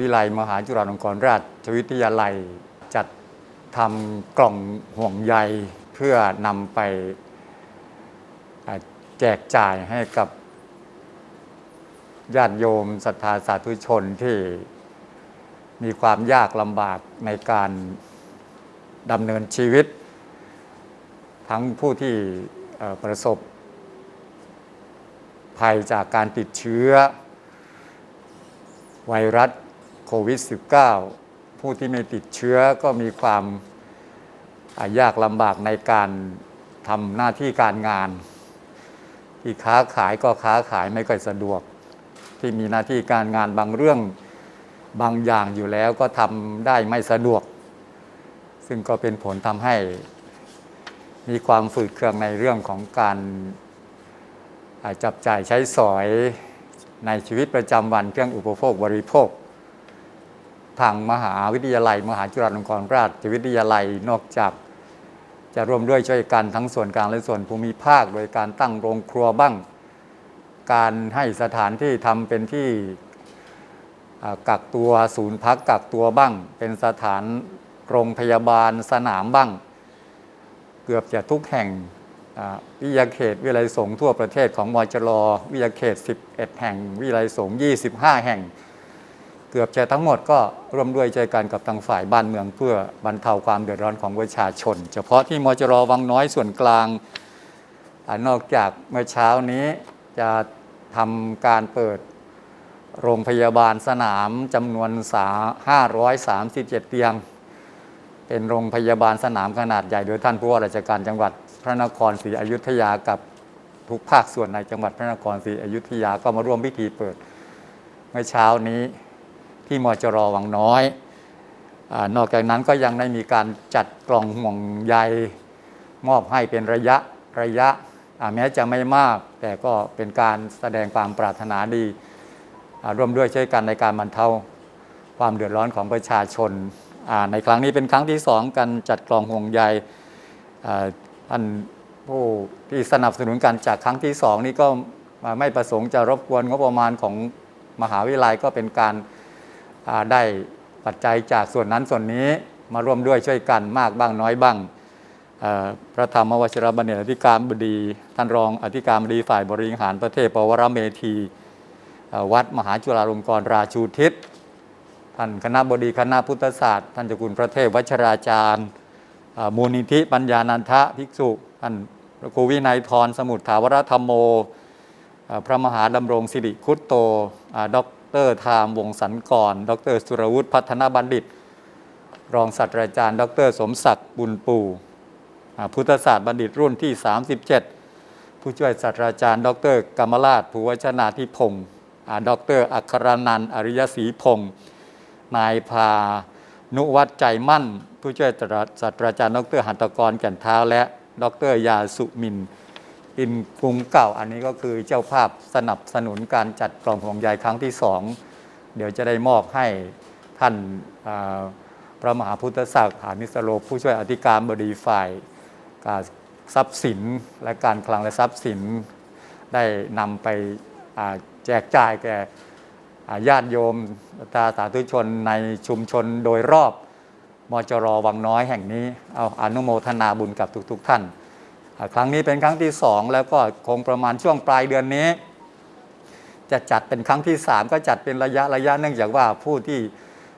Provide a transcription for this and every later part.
วิทยาลัยมหาจุฬาลงกรณราชวิทยาลัย จัดทำกล่องห่วงใยเพื่อนำไปแจกจ่ายให้กับญาติโยมศรัทธาสาธุชนที่มีความยากลำบากในการดำเนินชีวิต ทั้งผู้ที่ประสบภัยจากการติดเชื้อ ไวรัส โควิด -19 ผู้ที่ไม่ติดเชื้อก็มีความยากลำบากในการทำหน้าที่การงาน ที่ค้าขายก็ค้าขายไม่ค่อยสะดวก ที่มีหน้าที่การงานบางเรื่องบางอย่างอยู่แล้วก็ทำได้ไม่สะดวก ซึ่งก็เป็นผลทำให้มีความฝืดเคืองในเรื่องของการจับจ่ายใช้สอยในชีวิตประจำวันเครื่องอุปโภคบริโภค ทางมหาวิทยาลัย มหาจุฬาลงกรณราชวิทยาลัยนอกจาก จะร่วมด้วยช่วยกันทั้งส่วนกลางและส่วนภูมิภาค โดยการตั้งโรงครัวบ้าง การให้สถานที่ทำเป็นที่กักตัวศูนย์พักกักตัวบ้าง เป็นสถานโรงพยาบาลสนามบ้าง เกือบจะทุกแห่งวิทยาเขตวิทยาลัยสงทั่วประเทศของมจรวิทยาเขต 11 แห่ง วิทยาลัยสง25 แห่ง เกือบจะทั้งหมดก็ร่วมด้วยใจกันกับทางฝ่ายบ้านเมือง เพื่อบรรเทาความเดือดร้อนของประชาชน เฉพาะที่มจรวังน้อยส่วนกลางอนอกจากเมื่อเช้านี้จะทำการเปิดโรงพยาบาลสนามจำนวน 537 เตียง เป็นโรงพยาบาลสนามขนาดใหญ่ โดยท่านผู้ว่าราชการจังหวัดพระนครศรีอยุธยากับทุกภาคส่วนในจังหวัดพระนครศรีอยุธยาก็มาร่วมพิธีเปิดเมื่อเช้านี้ ที่มจรวังน้อยอนอกจากนั้นก็ยังได้มีการจัดกล่องห่วงใยมอบให้เป็นระยะระยะแม้จะไม่มาก แต่ก็เป็นการแสดงความปรารถนาดีร่วมด้วยช่วยกันในการบรรเทาความเดือดร้อนของประชาชน ในครั้งนี้เป็นครั้งที่สองกันจัดกล่องห่วงใยท่านผู้ที่สนับสนุนกันจากครั้งที่สองนี้ก็ไม่ประสงค์จะรบกวนงบประมาณของมหาวิทยาลัยก็เป็นการ ได้ปัจจัยจากส่วนนั้นส่วนนี้มาร่วมด้วยช่วยกันมากบ้างน้อยบ้างพระธรรมวชิรบัณฑิตอธิการบดี ท่านรองอธิการบดีฝ่ายบริหารประเทศปวรเมธี วัดมหาจุฬาลงกรณราชูทิศ ท่านคณะบดีคณะพุทธศาสตร์ ท่านเจ้าคุณพระเทพวัชราจารย์ มูลนิธิปัญญานันทะภิกษุ ท่านพระครูวินัยทรสมุทรถาวรธรรมโมอ่าพระมหาดำรงสิริคุตโตอ่าด รธามวงสันกร ดร สุรวุฒิพัฒนบัณฑิต รองศาสตราจารย์ ดร สมศักดิ์บุญปูพุทธศาสตร์บัณฑิตรุ่นที่ 37 ผู้ช่วยศาสตราจารย์ ดรกรรมราชภูวชนาธิพงศ์ดร อัครนันท์อริยศรีพงศ์นายพานุวัฒน์ใจมั่น ผู้ช่วยศาสตราจารย์ ดรหัตถกรแก่นเท้าและ ดรยาสุมิน อินกรุงเก่าอันนี้ก็คือเจ้าภาพสนับสนุนการจัดกล่องห่วงใยครั้งที่สองเดี๋ยวจะได้มอบให้ท่านพระมหาพุทธศักดิ์หานิสโลผู้ช่วยอธิการบดีฝ่ายการทรัพย์สินและการคลังและทรัพย์สินได้นำไปแจกจ่ายแก่ญาติโยมตาสาธุชนในชุมชนโดยรอบมจรวังน้อยแห่งนี้ เอาอนุโมทนาบุญกับทุกๆทท่าน ครั้งนี้เป็นครั้งที่สองแล้วก็คงประมาณช่วงปลายเดือนนี้ จะจัดเป็นครั้งที่สามก็จัดเป็นระยะระยะเนื่องจากว่าผู้ที่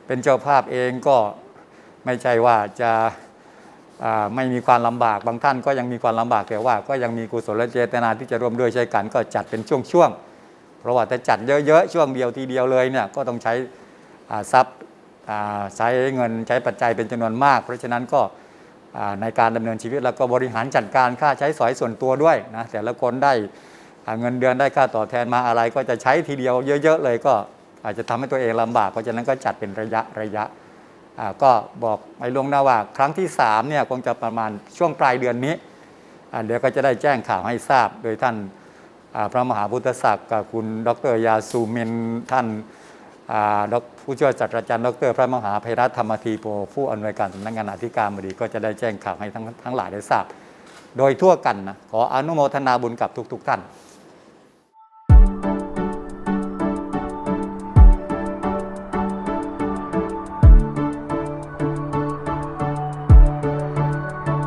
เป็นเจ้าภาพเองก็ไม่ใช่ว่าจะไม่มีความลำบากบางท่านก็ยังมีความลำบากแต่ว่า ก็ยังมีกุศลเจตนาที่จะร่วมด้วยช่วยกัน ก็จัดเป็นช่วงๆเพราะว่าถ้าจัดเยอะๆช่วงเดียวทีเดียวเลยเนี่ยก็ต้องใช้ทรัพย์ใช้เงินใช้ปัจจัยเป็นจำนวนมาก เพราะฉะนั้นก็ ในการดำเนินชีวิตแล้วก็บริหารจัดการค่าใช้สอยส่วนตัวด้วยนะแต่ละคนได้เงินเดือนได้ค่าตอบแทนมาอะไรก็จะใช้ทีเดียวเยอะ ๆ เลยก็อาจจะทำให้ตัวเองลำบาก เพราะฉะนั้นก็จัดเป็นระยะระยะก็บอกไปลวงหน้าว่าครั้งที่3เนี่ยคงจะประมาณช่วงปลายเดือนนี้เดี๋ยวก็จะได้แจ้งข่าวให้ทราบโดยท่านพระมหาพุทธศักดิ์กับคุณดรยาสูเมนท่าน ผู้ช่วยศาสตราจารย์ดรพระมหาภัยรัตนธรรมธีโปผู้อำนวยการสำนักงานอธิการบดีก็จะได้แจ้งข่าวให้ทั้งทั้งหลายได้ทราบ โดยทั่วกันนะขออนุโมทนาบุญกับทุกๆท่าน